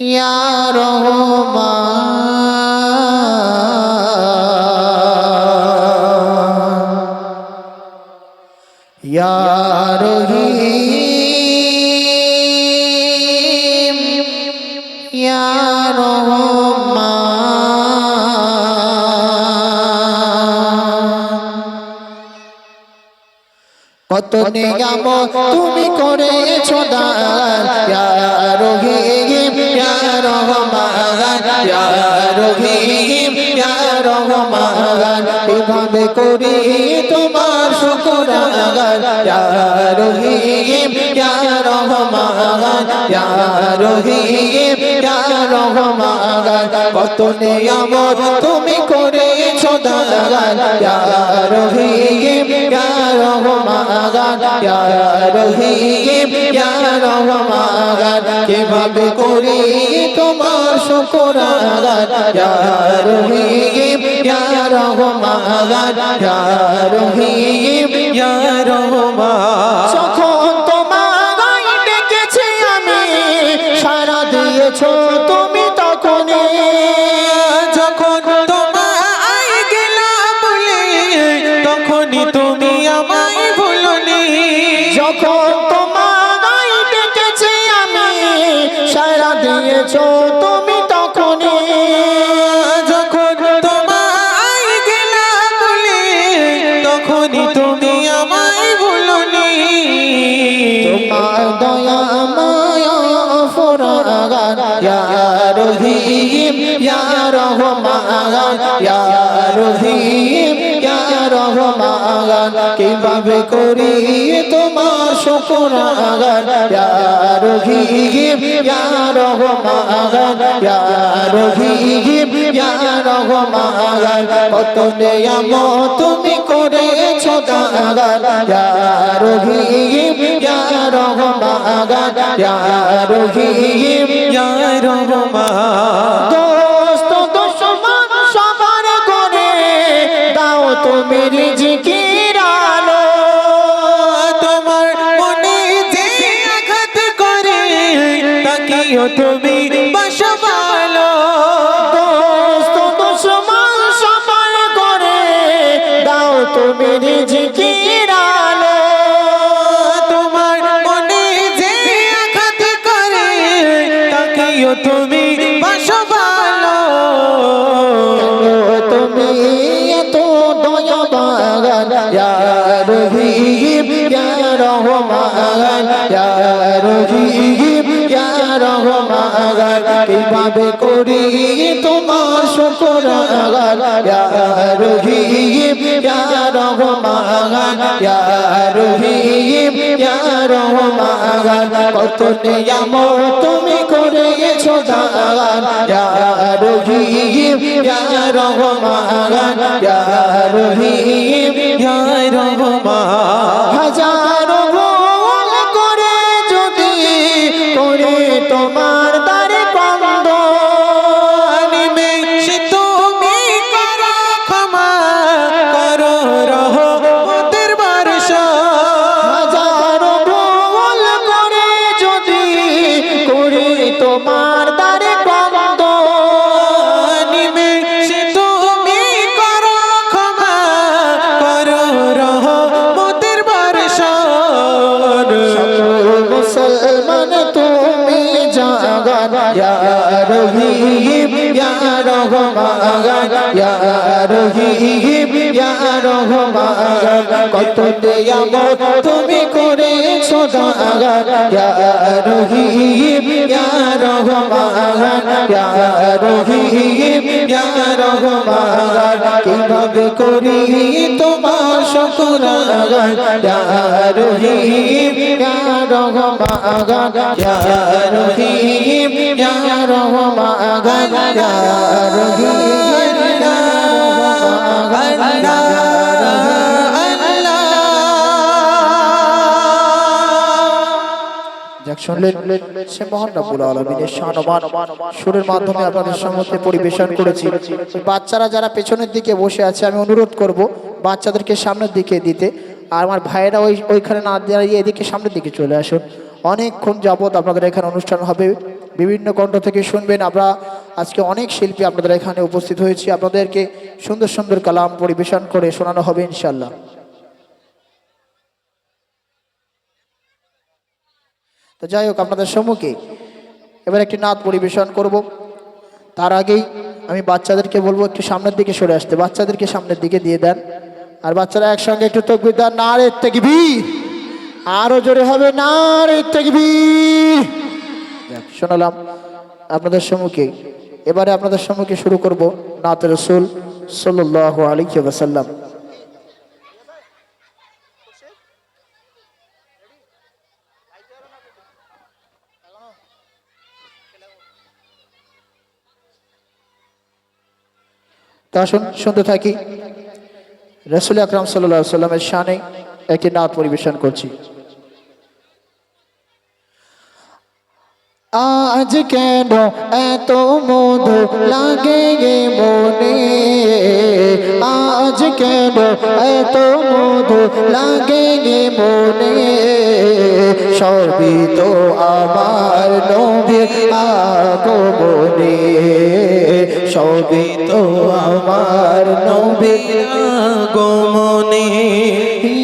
يا رحمن يا رحيم يا رحمن কত নিয়াম তুমি করেছ দান? রহিম রহমান রহিম রহমান। এভাবে করি তোমার শুকর ইয়া রহিম, ইয়া রহমান, ইয়া রহিম, ইয়া রহমান, কত নিয়াম তুমি করেছ দান ইয়া রহিম, ইয়া রহমান, ইয়া রহিম, ইয়া রহমান, কীভাবে করি তোমার শুকর ইয়া রহিম, ইয়া রহমান, ইয়া রহিম, ইয়া রহমান। দিয়েছ তুমি তখনই। যখন তোমায় গেলাম বলে, তখনই তুমি আমায় ভুলনি। যখন তোমায় ডেকেছি আমি, সারা দিয়েছ তুমি রহমান রহিম রহমান, কীভাবে করি তোমার শুকর ইয়া রহিম রহমান, ইয়া রহিম রহমান, কত তুমি করেছ দান ইয়া রহিম রহমান, ইয়া রহিম রহমান। রিজিকের আলো তোমার মনে যে আঘাত করে তাকিও তুমি বসবালো তুমি ইয়া রহিম ইয়া রহমান ইয়া রহিম ইয়া রহমান কীভাবে করি তোমার শুকর ইয়া রহিম ইয়া রহমান ইয়া রহিম ইয়া রহমান কত নিয়ামত তুমি রহিম ইয়া রহমান ইয়া রহিম ইয়া রহমান। হাজার ভুল করে যদি করে তোমার রহিম ইয়া রহমান ইয়া রহিম ইয়া তুমি করেছ দান ইয়া রহিম ইয়া রহমান রহিম রহমান কীভাবে করি তোমার শুকর ইয়া রহিম ইয়া রহমান ইয়া রহিম ইয়া রহমান ইয়া রহিম ইয়া রহমান যাক, শুনলেন, সে মহান রাব্বুল আলামিনের শানবান সুরের মাধ্যমে আপনাদের সম্মুখে পরিবেশন করেছি। বাচ্চারা যারা পেছনের দিকে বসে আছে, আমি অনুরোধ করব বাচ্চাদেরকে সামনের দিকে দিতে। আর আমার ভাইয়েরা ওই, ওইখানে না দাঁড়িয়ে এদিকে সামনের দিকে চলে আসুন। অনেকক্ষণ যাবৎ আপনাদের এখানে অনুষ্ঠান হবে। বিভিন্ন কণ্ঠ থেকে শুনবেন আমরা। আজকে অনেক শিল্পী আপনাদের এখানে উপস্থিত হয়েছি। আপনাদেরকে সুন্দর সুন্দর কালাম পরিবেশন করে শোনানো হবে ইনশাল্লাহ তো যাই হোক আপনাদের সম্মুখে এবার একটি নাচ পরিবেশন করব। তার আগেই আমি বাচ্চাদেরকে বলব একটু সামনের দিকে সরে আসতে। বাচ্চাদেরকে সামনের দিকে দিয়ে দেন। আর বাচ্চারা একসঙ্গে একটু তকবির দেন। না রে তেকবীর! আরও জোরে হবে না রে তেকবীর! যাক, শোনালাম আপনাদের সম্মুখে। এবারে আপনাদের সম্মুখে শুরু করব নাত রসুল সাল্লাহ আলী ওয়াসাল্লাম। তা আসুন শুনতে থাকি। রসুল আকরাম সাল্লা সাল্লামের শানে একটি নাত পরিবেশন করছি। আজ কেন এত মধু লাগে গে মনে? আজ কেন এত মধু লাগে গে মনে? সবই তো আমার নবীর আগমনে। সবই তো আমার নবীর গোমনে